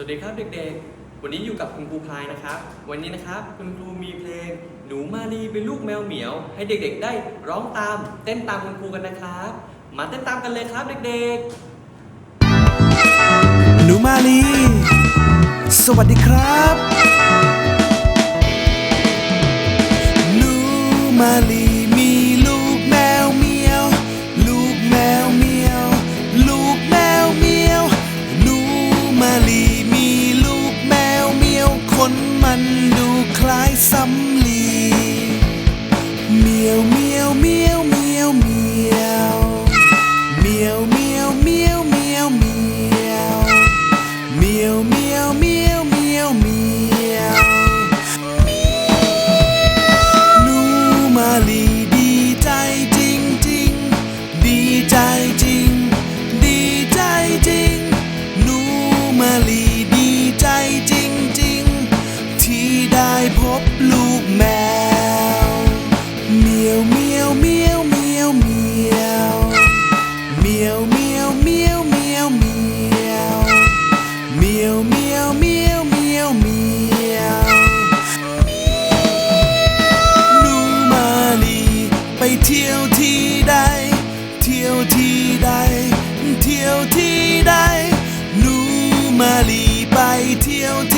สวัสดีครับเด็กๆ วันนี้อยู่กับคุณครูพลายนะครับ วันนี้นะครับคุณครูมีเพลง หนูมาลีเป็นลูกแมวเหมียว ให้เด็กๆ ได้ร้องตาม เต้นตามคุณครูกันนะครับ มาเต้นตามกันเลยครับเด็กๆ หนูมาลี สวัสดีครับ หนูมาลีมีลูกแมวเหมียว ลูกแมวเหมียว ลูกแมวเหมียว หนูมาลี คล้ายสำลีเมียวเมียว เที่ยวที่ใด เที่ยวที่ใด เที่ยวที่ใด นูมาลีไปเที่ยวที่